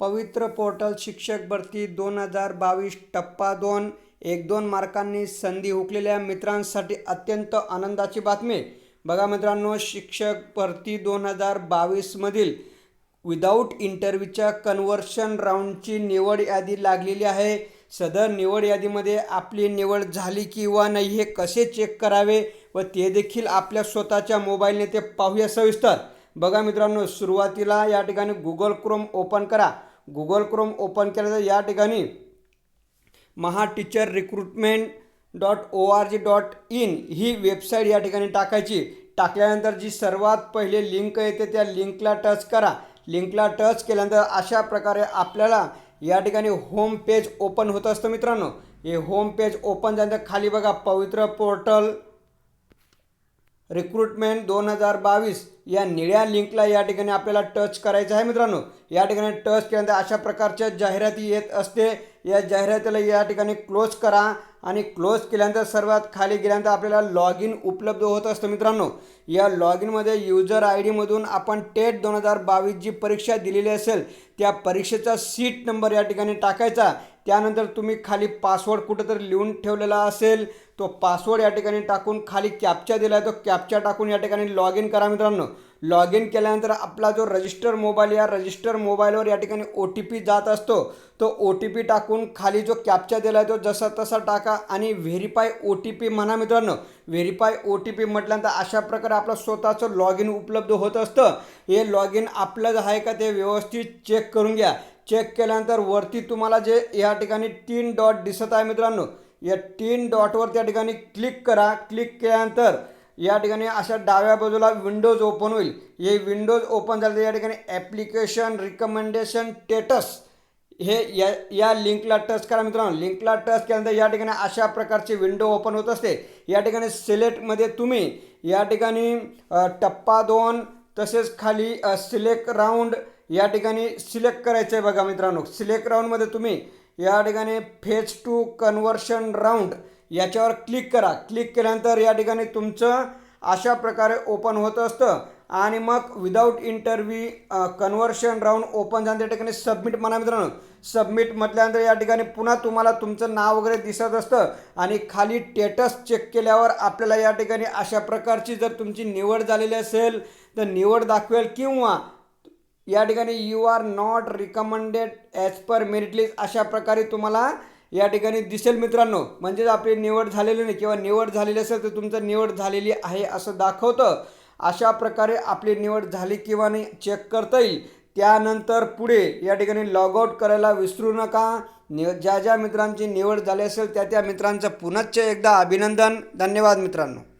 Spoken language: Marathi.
पवित्र पोर्टल शिक्षक भरती दोन हजार बावीस टप्पा दोन. एक दोन मार्कांनी संधी हुकलेल्या मित्रांसाठी अत्यंत आनंदाची बातमी. बघा मित्रांनो शिक्षक भरती दोन हजार बावीसमधील विदाऊट इंटरव्ह्यूच्या कन्व्हर्शन राऊंडची निवड यादी लागलेली आहे. सदर निवड यादीमध्ये आपली निवड झाली किंवा नाही हे कसे चेक करावे व ते देखील आपल्या स्वतःच्या मोबाईलने ते पाहूया सविस्तर. बघा मित्रांनो सुरुवातीला या ठिकाणी गुगल क्रोम ओपन करा. गुगल क्रोम ओपन केलं तर या ठिकाणी Maha teacher recruitment dot O R G dot in he website या ठिकाणी टाकायची. टाकल्यानंतर जी सर्वात पहिले लिंक येते त्या लिंकला टच करा. लिंकला टच केल्यानंतर अशा प्रकारे आपल्याला या ठिकाणी होम पेज ओपन होत असतं मित्रांनो. हे होम पेज ओपन झाल्यानंतर खाली बघा पवित्र पोर्टल रिक्रुटमेंट दोन हजार बावीस या निळ्या लिंकला या ठिकाणी आपल्याला टच करायचं आहे मित्रांनो. या ठिकाणी टच केल्यानंतर अशा प्रकारच्या जाहिराती येत असते. या जाहिरातीला या ठिकाणी क्लोज करा आणि क्लोज केल्यानंतर सर्वात खाली गेल्यानंतर आपल्याला लॉग इन उपलब्ध होत असतं मित्रांनो. या लॉग इनमध्ये युजर आय डीमधून आपण टेट दोन हजार बावीस जी परीक्षा दिलेली असेल त्या परीक्षेचा सीट नंबर या ठिकाणी टाकायचा. त्यानंतर तुम्ही खाली पासवर्ड कुठंतरी लिहून ठेवलेला असेल तो पासवर्ड या ठिकाणी टाकून खाली कॅप्चा दिला आहे तो कॅप्चा टाकून या ठिकाणी लॉग इन करा मित्रांनो. लॉग इन केल्यानंतर आपला जो रजिस्टर मोबाईल या रजिस्टर मोबाईलवर या ठिकाणी ओ टी पी जात असतो तो ओ टी पी टाकून खाली जो कॅप्चा दिला आहे तो जसा तसा टाका आणि व्हेरीफाय ओ टी पी म्हणा मित्रांनो. व्हेरीफाय ओ टी पी म्हटल्यानंतर अशा प्रकारे आपलं स्वतःचं लॉग इन उपलब्ध होत असतं. हे लॉग इन आपलं आहे का ते व्यवस्थित चेक करून घ्या. चेक केल्यानंतर वरती तुम्हाला जे या ठिकाणी तीन डॉट दिसत आहे मित्रांनो या तीन डॉटवर त्या ठिकाणी क्लिक करा. क्लिक केल्यानंतर या ठिकाणी अशा डाव्या बाजूला विंडोज ओपन होईल. हे विंडोज ओपन झालं तर या ठिकाणी ॲप्लिकेशन रिकमेंडेशन स्टेटस हे या या लिंकला टच करा मित्रांनो. लिंकला टच केल्यानंतर या ठिकाणी अशा प्रकारची विंडो ओपन होत असते. या ठिकाणी सिलेक्टमध्ये तुम्ही या ठिकाणी टप्पा दोन तसेच खाली सिलेक्ट राऊंड या ठिकाणी सिलेक्ट करायचं आहे बघा मित्रांनो. सिलेक्ट राऊंडमध्ये तुम्ही या ठिकाणी फेज टू कन्वर्शन राऊंड याच्यावर क्लिक करा. क्लिक केल्यानंतर या ठिकाणी तुमचं अशा प्रकारे ओपन होत असतं. आणि मग without interview conversion round open झालं या ठिकाणी सबमिट म्हणा मित्रांनो. सबमिट म्हटल्यानंतर या ठिकाणी पुन्हा तुम्हाला तुमचं नाव वगैरे दिसत असतं. आणि खाली टेटस चेक केल्यावर आपल्याला या ठिकाणी अशा प्रकारची जर तुमची निवड झालेली असेल तर निवड दाखवेल किंवा या ठिकाणी you are not recommended as per merit list अशा प्रकारे तुम्हाला या ठिकाणी दिसेल मित्रांनो. म्हणजेच आपली निवड झालेली नाही किंवा निवड झालेली असेल तर तुमचं निवड झालेली आहे असं दाखवतं. अशा प्रकारे आपली निवड झाली किंवा नाही चेक करता येईल. त्यानंतर पुढे या ठिकाणी लॉग आऊट करायला विसरू नका. नि ज्या ज्या मित्रांची निवड झाली असेल त्या त्या मित्रांचं पुनश्च एकदा अभिनंदन. धन्यवाद मित्रांनो.